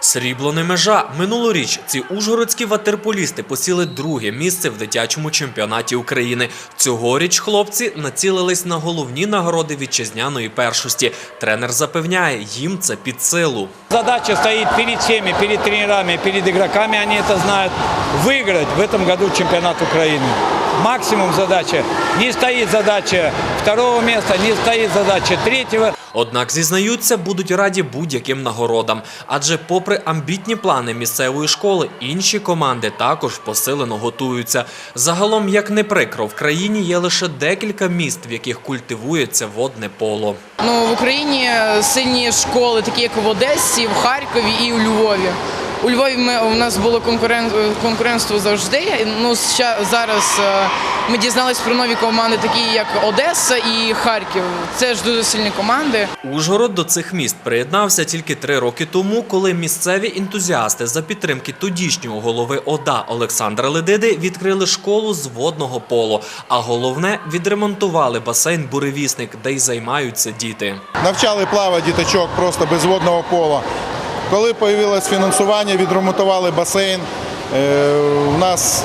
Срібло не межа. Минулоріч ці ужгородські ватерполісти посіли друге місце в дитячому чемпіонаті України. Цьогоріч хлопці націлились на головні нагороди вітчизняної першості. Тренер запевняє, їм це під силу. Задача стоит перед всеми, перед тренерами, перед игроками, они это знают, выиграть в этом году чемпионат Украины. Максимум задача. Не стоит задача второго места, не стоит задача третьего. Однак зізнаються, будуть раді будь-яким нагородам. Адже, попри амбітні плани місцевої школи, інші команди також посилено готуються. Загалом, як не прикро, в країні є лише декілька міст, в яких культивується водне поло. Ну, в Україні сильні школи, такі як в Одесі, в Харкові і у Львові. У Львові ми, у нас було конкурен, конкурентство завжди. Ну, ща- зараз е, ми дізналися про нові команди, такі як Одеса і Харків. Це ж дуже сильні команди. Ужгород до цих міст приєднався тільки три роки тому, коли місцеві ентузіасти за підтримки тодішнього голови ОДА Олександра Ледиди відкрили школу з водного поло. А головне відремонтували басейн Буревісник, де й займаються діти. Навчали плавати діточок просто без водного пола. Коли з'явилось фінансування, відремонтували басейн. е, У нас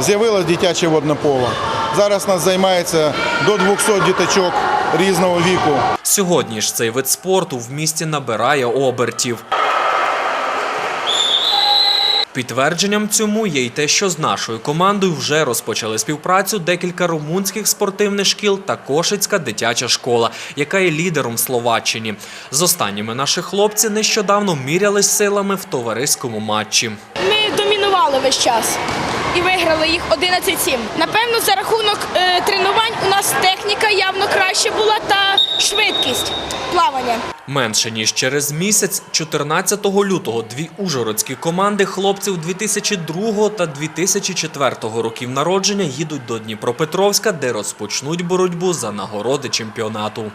з'явилось дитяче водне поло. Зараз нас займається до 200 діточок різного віку. Сьогодні ж цей вид спорту в місті набирає обертів. Підтвердженням цьому є й те, що з нашою командою вже розпочали співпрацю декілька румунських спортивних шкіл та Кошицька дитяча школа, яка є лідером Словаччині. З останніми наші хлопці нещодавно мірялись силами в товариському матчі. Ми домінували весь час і виграли їх 11-7. Напевно, за рахунок швидкість плавання. Менше ніж через місяць, 14 лютого, дві ужгородські команди хлопців 2002 та 2004 років народження їдуть до Дніпропетровська, де розпочнуть боротьбу за нагороди чемпіонату.